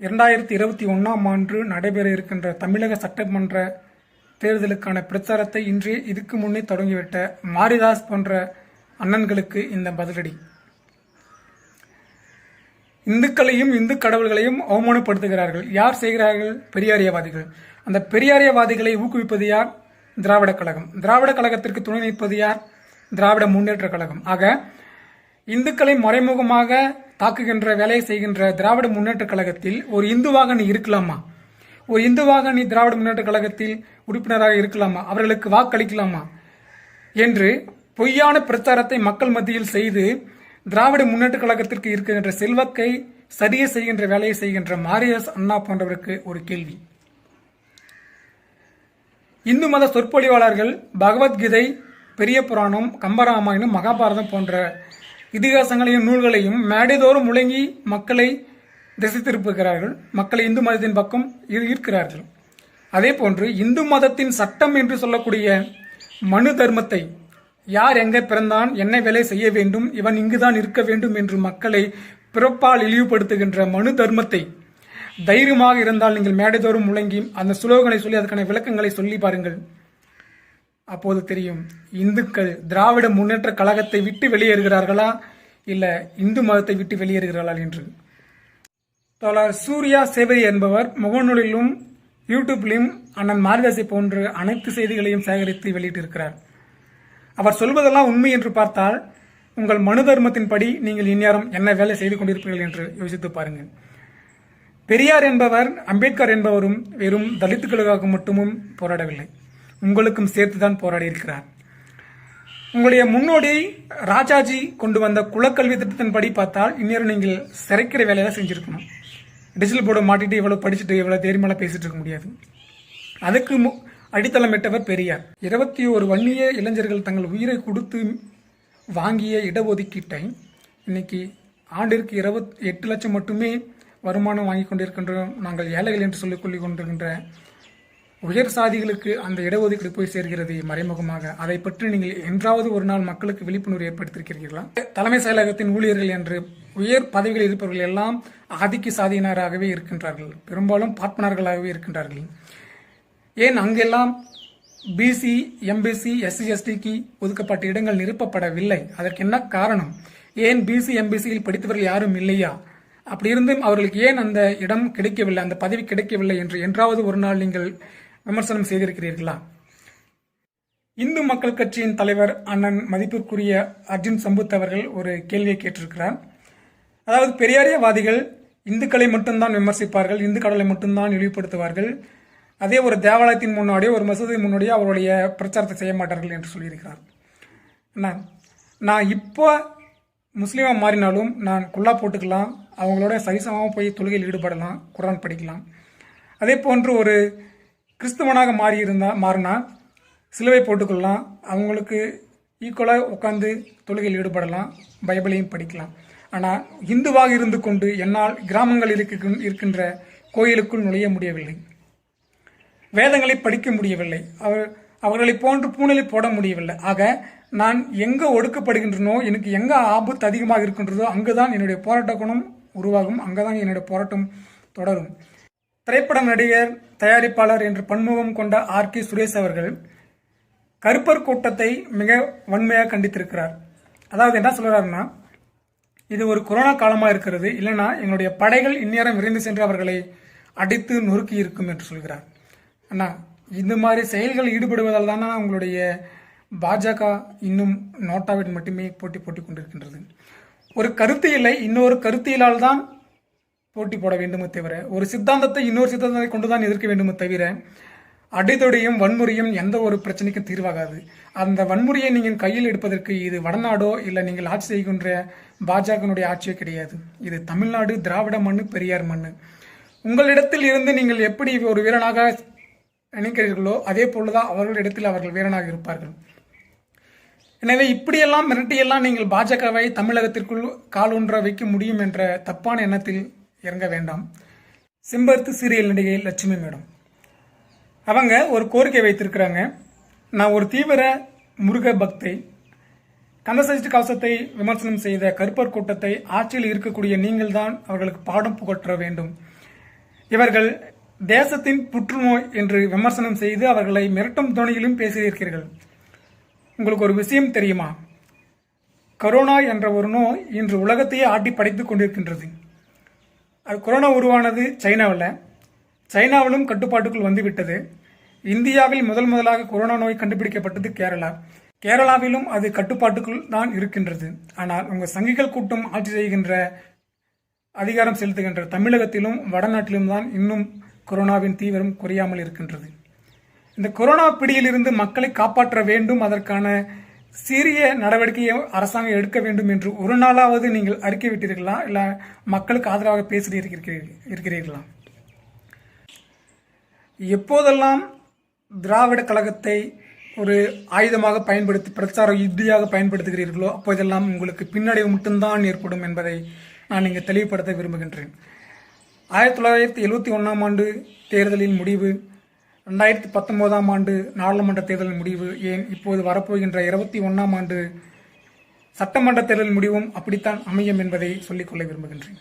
இரண்டாயிரத்தி இருபத்தி ஒன்றாம் ஆண்டு நடைபெற இருக்கின்ற தமிழக சட்டமன்ற தேர்தலுக்கான பிரச்சாரத்தை இன்றே இதுக்கு முன்னே தொடங்கிவிட்ட மாரிதாஸ் போன்ற அண்ணன்களுக்கு இந்த பதிலடி. இந்துக்களையும் இந்து கடவுள்களையும் அவமானப்படுத்துகிறார்கள். யார் செய்கிறார்கள்? பெரியாரியவாதிகள். அந்த பெரியாரியவாதிகளை ஊக்குவிப்பது யார்? திராவிட கழகம். திராவிட கழகத்திற்கு துணை நிற்பது யார்? திராவிட முன்னேற்ற கழகம். ஆக இந்துக்களை மறைமுகமாக தாக்குகின்ற வேலையை செய்கின்ற திராவிட முன்னேற்ற கழகத்தில் ஒரு இந்துவாக நீ இருக்கலாமா? ஒரு இந்துவாக நீ திராவிட முன்னேற்ற கழகத்தில் உறுப்பினராக இருக்கலாமா? அவர்களுக்கு வாக்களிக்கலாமா? என்று பொய்யான பிரச்சாரத்தை மக்கள் மத்தியில் செய்து திராவிட முன்னேற்ற கழகத்திற்கு இருக்கின்ற செல்வக்கை சரிய செய்கின்ற வேலையை செய்கின்ற மாரியஸ் அண்ணா போன்றவருக்கு ஒரு கேள்வி. இந்து மத சொற்பொழிவாளர்கள் பகவத்கீதை பெரிய புராணம் கம்பராமாயணம் மகாபாரதம் போன்ற இதிகாசங்களையும் நூல்களையும் மேடைதோறும் முழங்கி மக்களை திசை திருப்புகிறார்கள் மக்களை இந்து மதத்தின் பக்கம் ஈர்க்கிறார்கள். அதே போன்று இந்து மதத்தின் சட்டம் என்று சொல்லக்கூடிய மனு தர்மத்தை யார் எங்கே பிறந்தான் என்ன வேலை செய்ய வேண்டும் இவன் இங்குதான் இருக்க வேண்டும் என்று மக்களை பிறப்பால் இழிவுபடுத்துகின்ற மனு தர்மத்தை தைரியமாக இருந்தால் நீங்கள் மேடைதோறும் முழங்கி அந்த சுலோகனை சொல்லி அதற்கான விளக்கங்களை சொல்லி பாருங்கள். அப்போது தெரியும் இந்துக்கள் திராவிட முன்னேற்ற கழகத்தை விட்டு வெளியேறுகிறார்களா? இல்லை இந்து மதத்தை விட்டு வெளியேறுகிறார்களா என்று. தோழர் சூர்யா சேவரி என்பவர் முகநூலிலும் யூடியூப்லையும் அண்ணன் மாரிதாசை போன்று அனைத்து செய்திகளையும் சேகரித்து வெளியிட்டிருக்கிறார். அவர் சொல்வதெல்லாம் உண்மை என்று பார்த்தால் உங்கள் மனு தர்மத்தின்படி நீங்கள் இந்நேரம் என்ன வேலை செய்து கொண்டிருப்பீர்கள் என்று யோசித்து பாருங்கள். பெரியார் என்பவர் அம்பேத்கர் என்பவரும் வெறும் தலித்துக்களுக்காக மட்டுமும் போராடவில்லை. உங்களுக்கும் சேர்த்துதான் போராடி இருக்கிறார் உங்களுடைய முன்னோடி ராஜாஜி கொண்டு வந்த குலக்கல்வி திட்டத்தின்படி பார்த்தால் இந்நேரம் நீங்கள் சிறைக்கிற வேலையை செஞ்சுருக்கணும். டிஜிட்டல் போர்டை மாட்டிட்டு எவ்வளோ படிச்சுட்டு எவ்வளோ தைரியமெல்லாம் பேசிட்டு இருக்க முடியாது. அதுக்கு மு- அடித்தளமிட்டவர் பெரியார். இருபத்தி ஒரு வன்னிய இளைஞர்கள் தங்கள் உயிரை கொடுத்து வாங்கிய இடஒதுக்கீட்டை இன்னைக்கு ஆண்டிற்கு இருபத் எட்டு லட்சம் மட்டுமே வருமானம் வாங்கி கொண்டிருக்கின்றோம் நாங்கள் ஏழைகள் என்று சொல்லிக் கொள்ளிக் கொண்டிருக்கின்ற உயர் சாதிகளுக்கு அந்த இடஒதுக்கீடு போய் சேர்கிறது மறைமுகமாக. அதை பற்றி நீங்கள் என்றாவது ஒரு நாள் மக்களுக்கு விழிப்புணர்வு ஏற்படுத்தியிருக்கிறீர்களா? தலைமை செயலகத்தின் ஊழியர்கள் என்று உயர் பதவிகளில் இருப்பவர்கள் எல்லாம் ஆதிக்க சாதியினராகவே இருக்கின்றார்கள். பெரும்பாலும் பார்ப்பனர்களாகவே இருக்கின்றார்கள். ஏன் அங்கெல்லாம் பிசி எம்பிசி எஸ்சி எஸ்டிக்கு ஒதுக்கப்பட்ட இடங்கள் நிரப்பப்படவில்லை? அதற்கு என்ன காரணம்? ஏன் பிசி எம்பிசியில் படித்தவர்கள் யாரும் இல்லையா? அப்படி இருந்தும் அவர்களுக்கு ஏன் அந்த இடம் கிடைக்கவில்லை அந்த பதவி கிடைக்கவில்லை என்று என்றாவது ஒரு நாள் நீங்கள் விமர்சனம் செய்திருக்கிறீர்களா இந்து மக்கள் கட்சியின் தலைவர் அண்ணன் மதிப்பிற்குரிய அர்ஜுன் சம்புத் அவர்கள் ஒரு கேள்வியை கேட்டிருக்கிறார். அதாவது பெரியாரியவாதிகள் இந்துக்களை மட்டும்தான் விமர்சிப்பார்கள் இந்து கடலை மட்டும்தான் இழிவுபடுத்துவார்கள். அதே ஒரு தேவாலயத்தின் முன்னாடியோ ஒரு மசூதி முன்னாடியோ அவருடைய பிரச்சாரத்தை செய்ய மாட்டார்கள் என்று சொல்லியிருக்கிறார். அண்ணா நான் இப்போ முஸ்லீமாக மாறினாலும் நான் குல்லா போட்டுக்கலாம் அவங்களோட சரிசமமாக போய் தொழுகையில் ஈடுபடலாம் குரான் படிக்கலாம். அதே போன்று ஒரு கிறிஸ்தவனாக மாறி இருந்தால் மாறினா சிலுவை போட்டுக்கொள்ளலாம். அவங்களுக்கு ஈக்குவலாக உட்காந்து தொழுகையில் ஈடுபடலாம். பைபிளையும் படிக்கலாம். ஆனால் இந்துவாக இருந்து கொண்டு என்னால் கிராமங்களில் இருக்க- இருக்கின்ற கோயிலுக்குள் நுழைய முடியவில்லை. வேதங்களை படிக்க முடியவில்லை. அவர் அவர்களை போன்று பூனலை போட முடியவில்லை. ஆக நான் எங்கே ஒடுக்கப்படுகின்றனோ எனக்கு எங்கே ஆபத்து அதிகமாக இருக்கின்றதோ அங்குதான் என்னுடைய போராட்ட குணம் உருவாகும். அங்கதான் என்னுடைய போராட்டம் தொடரும். திரைப்பட நடிகர் தயாரிப்பாளர் என்று பன்முகம் கொண்ட ஆர். கே. சுரேஷ் அவர்கள் கருப்பர் கூட்டத்தை மிக வன்மையாக கண்டித்திருக்கிறார். அதாவது என்ன சொல்கிறாருன்னா இது ஒரு கொரோனா காலமாக இருக்கிறது இல்லைன்னா எங்களுடைய படைகள் இந்நேரம் விரைந்து சென்று அவர்களை அடித்து நொறுக்கி இருக்கும் என்று சொல்கிறார். அண்ணா இந்த மாதிரி செயல்கள் ஈடுபடுவதால் தானே உங்களுடைய பாஜக இன்னும் நோட்டாவின் மட்டுமே போட்டி போட்டி கொண்டிருக்கின்றது. ஒரு கருத்தியலை இன்னொரு கருத்தியலால் தான் போட்டி போட வேண்டுமே தவிர ஒரு சித்தாந்தத்தை இன்னொரு சித்தாந்தத்தை கொண்டு தான் எதிர்க்க வேண்டுமே தவிர அடிதொடியும் வன்முறையும் எந்த ஒரு பிரச்சனைக்கும் தீர்வாகாது. அந்த வன்முறையை நீங்கள் கையில் எடுப்பதற்கு இது வடநாடோ இல்லை நீங்கள் ஆட்சி செய்கின்ற பாஜகனுடைய ஆட்சியோ கிடையாது. இது தமிழ்நாடு திராவிட மண்ணு பெரியார் மண் உங்களிடத்தில் இருந்து நீங்கள் எப்படி ஒரு வீரனாக நினைக்கிறீர்களோ அதே போலதான் அவர்களிடத்தில் அவர்கள் வீரனாக இருப்பார்கள். எனவே இப்படியெல்லாம் மிரட்டியெல்லாம் நீங்கள் பாஜகவை தமிழகத்திற்குள் காலூன்ற வைக்க முடியும் என்ற தப்பான எண்ணத்தில் இறங்க வேண்டாம். சிம்பர்த்து சீரியல் நடிகை லட்சுமி மேடம். அவங்க ஒரு கோரிக்கை வைத்திருக்கிறாங்க. நான் ஒரு தீவிர முருக பக்தை. கந்தசஷ்டி கவசத்தை விமர்சனம் செய்த கருப்பர் கூட்டத்தை ஆட்சியில் இருக்கக்கூடிய நீங்கள் தான் அவர்களுக்கு பாடம் புகற்ற வேண்டும். இவர்கள் தேசத்தின் புற்றுநோய் என்று விமர்சனம் செய்து அவர்களை மிரட்டும் துணையிலும் பேசியிருக்கிறீர்கள். உங்களுக்கு ஒரு விஷயம் தெரியுமா? கரோனா என்ற ஒரு நோய் இன்று உலகத்தையே ஆட்டி படைத்துக் கொண்டிருக்கின்றது. அது கொரோனா உருவானது சைனாவில். சைனாவிலும் கட்டுப்பாட்டுக்குள் வந்துவிட்டது. இந்தியாவில் முதல் முதலாக கொரோனா நோய் கண்டுபிடிக்கப்பட்டது கேரளா. கேரளாவிலும் அது கட்டுப்பாட்டுக்குள் தான் இருக்கின்றது. ஆனால் உங்கள் சங்கிகள் கூட்டம் ஆட்சி செய்கின்ற அதிகாரம் செலுத்துகின்ற தமிழகத்திலும் வடநாட்டிலும் தான் இன்னும் கொரோனாவின் தீவிரம் குறையாமல் இருக்கின்றது. இந்த கொரோனா பிடியிலிருந்து மக்களை காப்பாற்ற வேண்டும் அதற்கான சீரிய நடவடிக்கையை அரசாங்கம் எடுக்க வேண்டும் என்று ஒரு நாளாவது நீங்கள் அறிக்கை விட்டீர்களா இல்லை மக்களுக்கு ஆதரவாக பேசி இருக்கிறீர்களா? எப்போதெல்லாம் திராவிட கழகத்தை ஒரு ஆயுதமாக பயன்படுத்தி பிரச்சார யுத்தியாக பயன்படுத்துகிறீர்களோ அப்போதெல்லாம் உங்களுக்கு பின்னடைவு மட்டும்தான் ஏற்படும் என்பதை நான் இங்கே தெளிவுபடுத்த விரும்புகின்றேன். ஆயிரத்தி தொள்ளாயிரத்தி எழுபத்தி ஒன்றாம் ஆண்டு தேர்தலின் முடிவு ரெண்டாயிரத்தி பத்தொன்பதாம் ஆண்டு நாடாளுமன்ற தேர்தல் முடிவு. ஏன் இப்போது வரப்போகின்ற இருபத்தி ஒன்றாம் ஆண்டு சட்டமன்ற தேர்தல் முடிவும் அப்படித்தான் அமையும் என்பதை சொல்லிக்கொள்ள விரும்புகின்றேன்.